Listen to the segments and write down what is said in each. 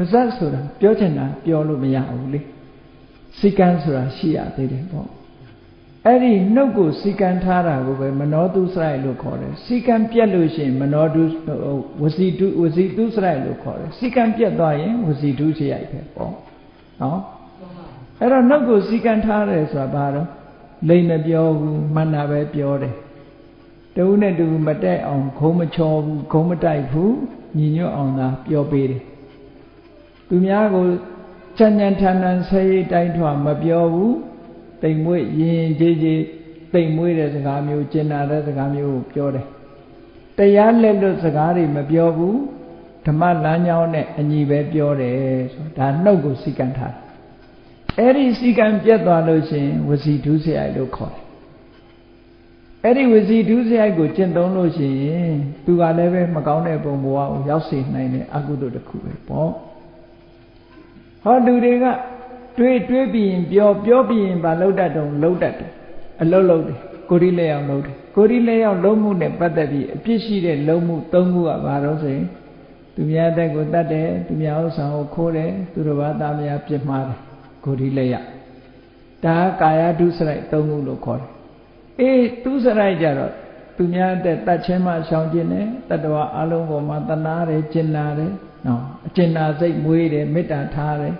ပါဇက်ဆိုတာပြောချင်တာပြောလို့မရဘူးလေစိကံဆိုတာရှိရသေးတယ်ပေါ့အဲ့ဒီနှုတ်ကိုစီကံထားတာကိုပဲမနောတုစရိုက်လို့ခေါ်တယ်စီကံပြက်လို့ရှိရင်မနောတုဝစီတုဝစီတုစရိုက်လို့ခေါ်တယ်စီကံပြက်သွားရင်ဝစီတုစရိုက်ပဲပေါ့နော်အဲ့တော့နှုတ်ကိုစီကံထားတယ်ဆိုတာဘာတော့လိမ့်မပြောဘူးမှန်တာပဲပြောတယ်တူနဲ့တူမတက်အောင်ခုံးမချောဘူးခုံးမတိုက်ဘူးညီညွတ်အောင်သာပြောပေးတယ် သူများကိုချမ်းချမ်းထန်ထန်ဆဲရိတ်တိုင်းထွာမပြောဘူးတိမ်မွေ့ရင်ကြီးကြီးတိမ်မွေ့တဲ့စကားမျိုးကျင်နာတဲ့စကားမျိုးကိုပြောတယ်တရားလက်လွတ်စကားတွေမပြောဘူးဓမ္မလမ်းကြောင်းနဲ့အညီပဲပြောတယ်ဆိုဒါနှုတ်ကိုစီကံထားတယ်အဲ့ဒီစီကံပြတ်သွားလို့ရှင်ဝစီဒုစရိုက်လို့ခေါ်တယ်အဲ့ဒီဝစီဒုစရိုက်ကိုကျင့်သုံးလို့ရှိရင်သူကလည်းပဲမကောင်းတဲ့ပုံဘဝကိုရောက်စေနိုင်တဲ့အကုသိုလ်တစ်ခုပဲပေါ့ ဟောလူတွေကတွေးတွေးပြီးရင်ပြောပြောပြီးရင်ဗာလှုပ်တတ်တုံလှုပ်တတ်တယ်အလုတ်လှုပ်တယ်ကိုရီလက်အောင်လှုပ်တယ်ကိုရီလက်အောင်လှုပ်မှုနဲ့ပတ်သက်ပြီးအပြစ်ရှိတဲ့လှုပ်မှုသုံးခုကဘာလို့ဆိုရင်သူများတဲ့ကိုတတ်တယ်သူများဥစ္စာကိုခိုးတယ်သူတို့ဘာသားများပြစ်မှားတယ်ကိုရီလက်ရဒါကာယဒုစရိုက်သုံးခုလို့ခေါ်တယ်အေးဒုစရိုက်ကြတော့ သူများတဲ့တတ်ချင်းမှရှောင်ကျင်တယ်တတ္တဝအလုံးပေါ်မှာတနာတယ်ကျင်နာတယ်နော်အကျင်နာစိတ်မွေးတယ်မေတ္တာထားတယ်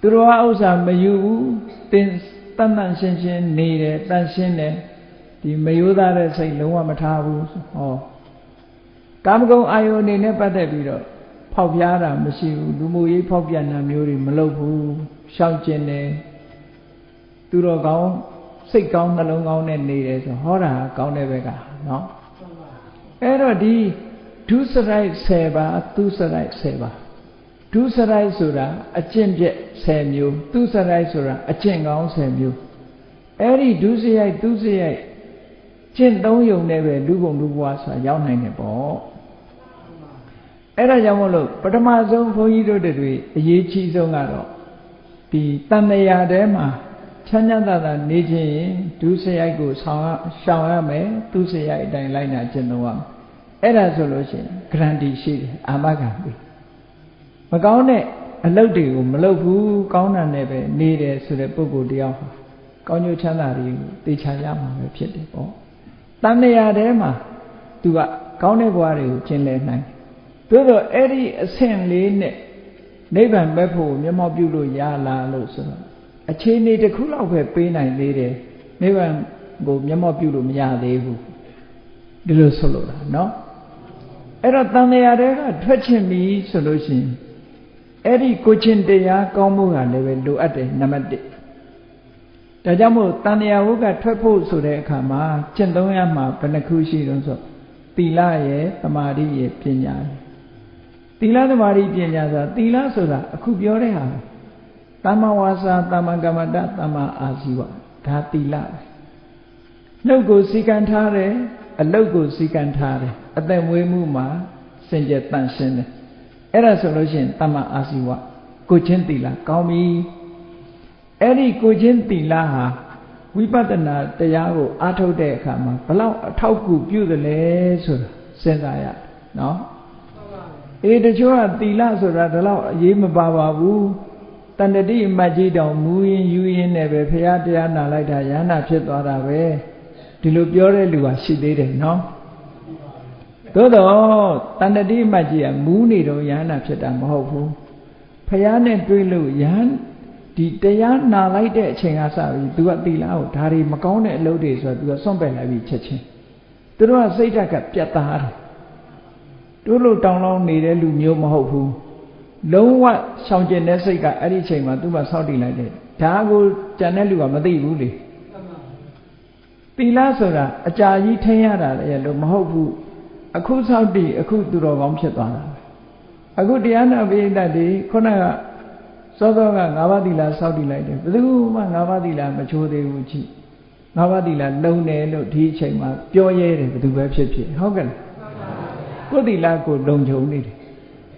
သူတော်ဟာဥစ္စာမယူဘူးတင်တန်တန်ရှင်းရှင်းနေတယ်တန်ရှင်းတယ်ဒီမယိုးသားတဲ့စိတ်လုံးဝမထားဘူးဟောကာမဂုဏ်အာယုန်အနေနဲ့ပတ်သက်ပြီးတော့ဖောက်ပြားတာမရှိဘူးလူမှုရေးဖောက်ပြန်တာမျိုးတွေမလုပ်ဘူးရှောင်ကျင်တယ်သူတော်ကောင်း စိတ်ကောင်းနှလုံးကောင်းနဲ့နေတယ်ဆိုဟောတာကောင်းတဲ့ဘက်ကနော်အဲ့တော့ဒီဒုစရိုက်10ပါသူစရိုက်10ပါဒုစရိုက်ဆိုတာအကျင့်ပြက်10မျိုးသူစရိုက်ဆိုတာအကျင့်ကောင်း10မျိုးအဲ့ဒီဒုစရိုက်သူစရိုက်ကျင့်သုံးယုံနဲ့ပဲလူကုန်လူဘွားဆိုတာရောက်နိုင်တယ်ပေါ့အဲ့ဒါကြောင့်မလို့ပထမဆုံးဘုန်းကြီးတို့တွေအရေးကြီးဆုံးကတော့ဒီတန်မြာထဲမှာ ချမ်းချမ်းသာသာနေခြင်းရင်ဒုစရိုက်ကိုဆောင်ရှောင်ရမယ်သူစရိုက်အတိုင်းလိုက်နာကျင့်သုံးရမယ်အဲ့ဒါဆိုလို့ရှိရင်ဂရန်တီရှိတယ်အာမခံပြီမကောင်းတဲ့အလုပ်တွေကိုမလုပ်ဘူးကောင်းတာနဲ့ပဲနေတယ်ဆိုတဲ့ပုဂ္ဂိုလ်တယောက်ဟာကောင်းကျိုးချမ်းသာတွေကိုသိချရမှာပဲဖြစ်တယ်ပေါ့တန်မြာထဲမှာသူကကောင်းတဲ့ဘဝတွေကိုကျင့်လည်နိုင်သို့တော့အဲ့ဒီအဆင့်လေးနဲ့နိဗ္ဗာန်မဲ့ဖို့မျက်မှောက်ပြုလို့ရလားလို့ဆိုတော့ အခြေအနေတစ်ခုလောက်ပဲပေးနိုင်သေးတယ်နိဗ္ဗာန်ကိုမျက်မှောက်ပြုလို့မရသေးဘူးဒီလိုဆိုလို့လားเนาะအဲ့တော့တန်တရားတွေကထွက်ချင်ပြီဆိုလို့ရှိရင်အဲ့ဒီကိုချင်းတရားကောင်းမှုကလည်းပဲလိုအပ်တယ်နံပါတ်1ဒါကြောင့်မို့တန်တရားဝုကထွက်ဖို့ဆိုတဲ့အခါမှာကျင့်သုံးရမှာဘယ်နှခုရှိတုံးဆိုသီလရဲ့သမာဓိရဲ့ပညာရဲ့သီလသမာဓိပညာဆိုတာသီလဆိုတာအခုပြောတဲ့ဟာ သမ္မာဝါစာသမ္မာကမ္မတသမ္မာအာဇီဝဒါသီလပဲနှုတ်ကိုစီကံထားတယ်အလုတ်ကိုစီကံထားတယ်အသက်မွေးမှုမှာစင်ကြယ်တန့်ရှင်းတယ်အဲ့ဒါဆိုလို့ရှိရင်သမ္မာအာဇီဝကိုချင်းသီလကောင်းပြီအဲ့ဒီကိုချင်းသီလဟာဝိပဿနာတရားကိုအားထုတ်တဲ့အခါမှာဘလောက်အထောက်အကူပြုသလဲဆိုတာစဉ်းစားရနော်အေးတချို့ကသီလဆိုတာဒီလောက်အရေးမပါပါဘူး တန်တတိမတ်ကြီးတောင်မူရင်ယူရင်နဲ့ပဲဖရာတရားနာလိုက်တာရဟနာဖြစ်သွားတာပဲဒီလိုပြောတဲ့လူကရှိသေးတယ်နော်သို့တော့တန်တတိမတ်ကြီးကမူးနေတော့ရဟနာဖြစ်တာမဟုတ်ဘူးဖရာနဲ့တွေ့လို့ယဟန်ဒီတရားနာလိုက်တဲ့အချိန်ကစပြီး तू ကသီလကိုဒါတွေမကောင်းတဲ့အလုပ်တွေဆိုတော့ तू ကစွန့်ပယ်လိုက်ပြီးချက်ချင်းသူတို့ကစိတ်ဓာတ်ကပြတ်သားတယ်တို့လို့တောင်းလောင်းနေတဲ့လူမျိုးမဟုတ်ဘူး လုံးဝရှောင်ကျင်တဲ့စိတ်ကအဲ့ဒီအချိန်မှာသူ့မှာစောင့်တည်လိုက်တယ်ဒါကိုကြံတဲ့လူကမသိဘူးလေသီလဆိုတာအကြာကြီးထိန်းရတာလည်းလို့မဟုတ်ဘူးအခုစောင့်တည်အခုသူတော်ကောင်းဖြစ်သွားတာအခုတရားနာပိဋကတ်တွေခုနကစောစောက၅ပါးသီလစောင့်တည်လိုက်တယ်ဘယ်သူမှ၅ပါးသီလမချိုးသေးဘူးကြည့်၅ပါးသီလလုံတယ်လို့ဒီအချိန်မှာပြောရဲတယ်ဘယ်သူပဲဖြစ်ဖြစ်ဟုတ်ကဲ့ကိုယ်သီလကိုလုံခြုံနေတယ်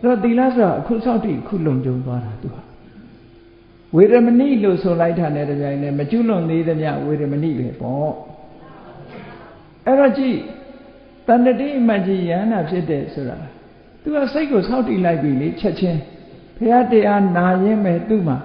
တော့သီလဆိုတာအခုစောင့်တည်အခုလုံခြုံသွားတာသူဟာဝေရမဏိလို့ဆိုလိုက်တာနဲ့တပြိုင်နက်မကျွလွန်သေးသမျှဝေရမဏိပဲပေါ့အဲ့တော့ကြည့်တဏ္ဍတိမကြီးယန္နာဖြစ်တယ်ဆိုတာသူကစိတ်ကိုစောင့်တည်လိုက်ပြီလေချက်ချင်းဖဘုရားတရားနာရင်ပဲသူ့မှာ